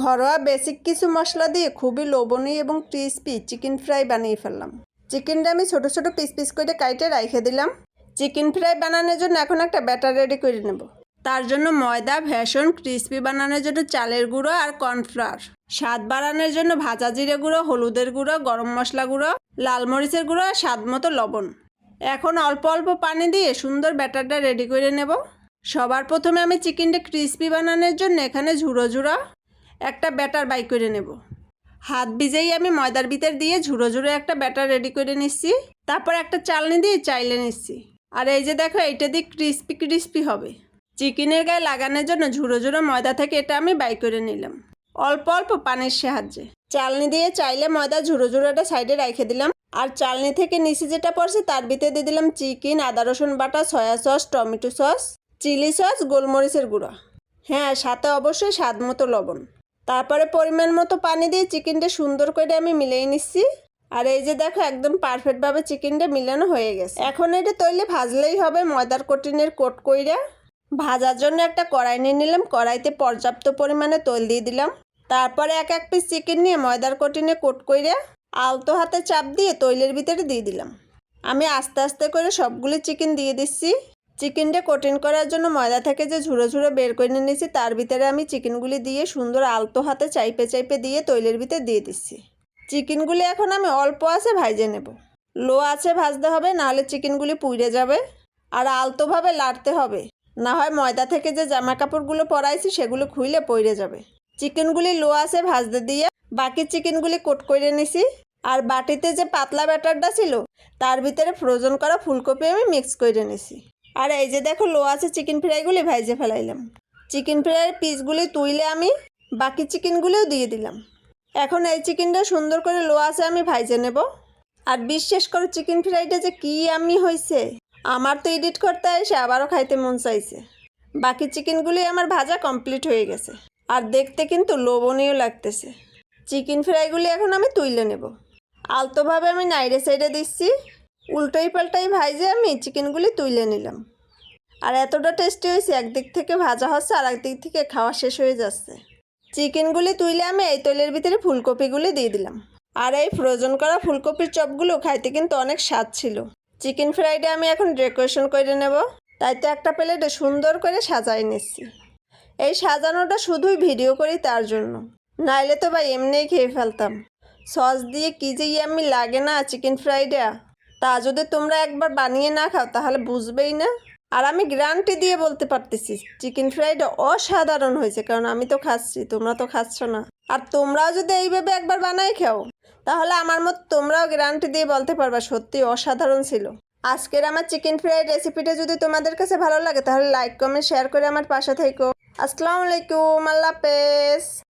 ঘরোয়া বেসিক কিছু মশলা দিয়ে খুবই লোভনীয় এবং ক্রিস্পি চিকেন ফ্রাই বানিয়ে ফেললাম। চিকেনটা আমি ছোট ছোট পিস পিস করে কাইটে রেখে দিলাম। চিকেন ফ্রাই বানানোর জন্য এখন একটা ব্যাটার রেডি করে নেব। তার জন্য ময়দা, ভেষণ ক্রিস্পি বানানোর জন্য চালের গুঁড়ো আর কর্নফ্লাওয়ার স্বাদ বাড়ানোর জন্য ভাজা জিরে গুঁড়ো, হলুদের গুঁড়ো, গরম মশলা গুঁড়ো, লাল মরিচের গুঁড়ো আর স্বাদ মতো লবণ। এখন অল্প অল্প পানি দিয়ে সুন্দর ব্যাটারটা রেডি করে নেব। সবার প্রথমে আমি চিকেনটা ক্রিস্পি বানানোর জন্য এখানে ঝুড়ো ঝুড়ো একটা ব্যাটার বাই করে নেব। হাত ভিজেই আমি ময়দার ভিতর দিয়ে ঝুড়ো ঝুড়ো একটা ব্যাটার রেডি করে নিচ্ছি। তারপর একটা চালনি দিয়ে চাইলে নিচ্ছি। আর এই যে দেখো, এইটা দিয়ে ক্রিস্পি ক্রিস্পি হবে। চিকেনের গায়ে লাগানোর জন্য ঝুড়ো ঝুড়ো ময়দা থেকে এটা আমি বাই করে নিলাম। অল্প অল্প পানির সাহায্যে। চালনি দিয়ে চাইলে ময়দা ঝুড়ো ঝুড়োটা সাইডে রেখে দিলাম। আর চালনি থেকে নিচে যেটা পড়ছে, তার ভিতরে দিয়ে দিলাম চিকেন, আদা, রসুন বাটা, soya sauce, tomato sauce, chilli sauce, গোলমরিচের গুঁড়ো। হ্যাঁ সাথে অবশ্যই স্বাদ মতো লবণ। তারপরে পরিমাণ মতো পানি দিয়ে চিকেনটা সুন্দর করে আমি মিলিয়ে নিচ্ছি। আর এই যে দেখো, একদম পারফেক্টভাবে চিকেনটা মিলানো হয়ে গেছে। এখন এটা তৈলে ভাজলেই হবে ময়দার কঠিনের কোট কইরা। ভাজার জন্য একটা কড়াই নিয়ে নিলাম। কড়াইতে পর্যাপ্ত পরিমাণে তৈল দিয়ে দিলাম। তারপরে এক এক পিস চিকেন নিয়ে ময়দার কঠিনে কোট কইরা আলতো হাতে চাপ দিয়ে তৈলের ভিতরে দিয়ে দিলাম। আমি আস্তে আস্তে করে সবগুলি চিকেন দিয়ে দিচ্ছি। চিকেনটা কঠিন করার জন্য ময়দা থেকে যে ঝুড়ো ঝুড়ো বের করে নিয়েছি, তার ভিতরে আমি চিকেনগুলি দিয়ে সুন্দর আলতো হাতে চাইপে চাইপে দিয়ে তৈলের ভিতরে দিয়ে দিচ্ছি। চিকেনগুলি এখন আমি অল্প আছে ভাইজে নেব। লো আছে ভাজতে হবে, নাহলে চিকেনগুলি পুড়ে যাবে আর আলতোভাবে লাড়তে হবে। না হয় ময়দা থেকে যে জামা কাপড়গুলো পরাইছি, সেগুলো খুইলে পড়ে যাবে। চিকেনগুলি লো আছে ভাজতে দিয়ে বাকি চিকেনগুলি কোট করে নিছি আর বাটিতে যে পাতলা ব্যাটারটা ছিল, তার ভিতরে ফ্রোজন করা ফুলকপি আমি মিক্স করে নিছি। আর এই যে দেখো, লো আছে চিকেন ফ্রাইগুলি ভাইজে ফেলাইলাম। চিকেন ফ্রাইয়ের পিসগুলি তুইলে আমি বাকি চিকেনগুলিও দিয়ে দিলাম। এখন এই চিকেনটা সুন্দর করে লো আছে আমি ভাইজে নেব। আর বিশেষ করে চিকেন ফ্রাইটা যে কী আমি হয়েছে আমার তো এডিট করতে এসে আবারও খাইতে মন চাইছে। বাকি চিকেনগুলি আমার ভাজা কমপ্লিট হয়ে গেছে। আর দেখতে কিন্তু লোবনীয় লাগতেছে। চিকেন ফ্রাইগুলি এখন আমি তুইলে নেব। আলতোভাবে আমি নাইড়ে সাইডে দিচ্ছি। উল্টোই পাল্টাই ভাইজে আমি চিকেনগুলি তুলে নিলাম। আর এতটা টেস্টি হয়েছে, একদিক থেকে ভাজা হচ্ছে আর একদিক থেকে খাওয়া শেষ হয়ে যাচ্ছে। চিকেনগুলি তুইলে আমি এই তৈলের ভিতরে ফুলকপিগুলি দিয়ে দিলাম। আর এই ফ্রোজন করা ফুলকপির চপগুলো খাইতে কিন্তু অনেক স্বাদ ছিল। চিকেন ফ্রাইডে আমি এখন ডেকোরেশন করে নেব। তাই তো একটা প্লেটে সুন্দর করে সাজাই নিচ্ছি। এই সাজানোটা শুধুই ভিডিও করি তার জন্য। নাইলে তো ভাই এমনিই খেয়ে ফেলতাম। সস দিয়ে কী যে আমি লাগে না চিকেন ফ্রাইডা। তা যদি তোমরা একবার বানিয়ে না খাও, তাহলে বুঝবেই না। আর আমি গ্যারান্টি দিয়ে বলতে পারতেছি, চিকেন ফ্রাইডা অসাধারণ হয়েছে, কারণ আমি তো খাচ্ছি, তোমরা তো খাচ্ছ না। আর তোমরাও যদি এইভাবে একবার বানাই খাও, তাহলে আমার মত তোমরাও গ্যারান্টি দিয়ে বলতে পারবা, সত্যি অসাধারণ ছিল। আজকের আমার চিকেন ফ্রাইড রেসিপিটা যদি তোমাদের কাছে ভালো লাগে, তাহলে লাইক, কমেন্ট, শেয়ার করে আমার পাশে থেকো। আসসালামু আলাইকুম, আল্লাহ হাফেজ।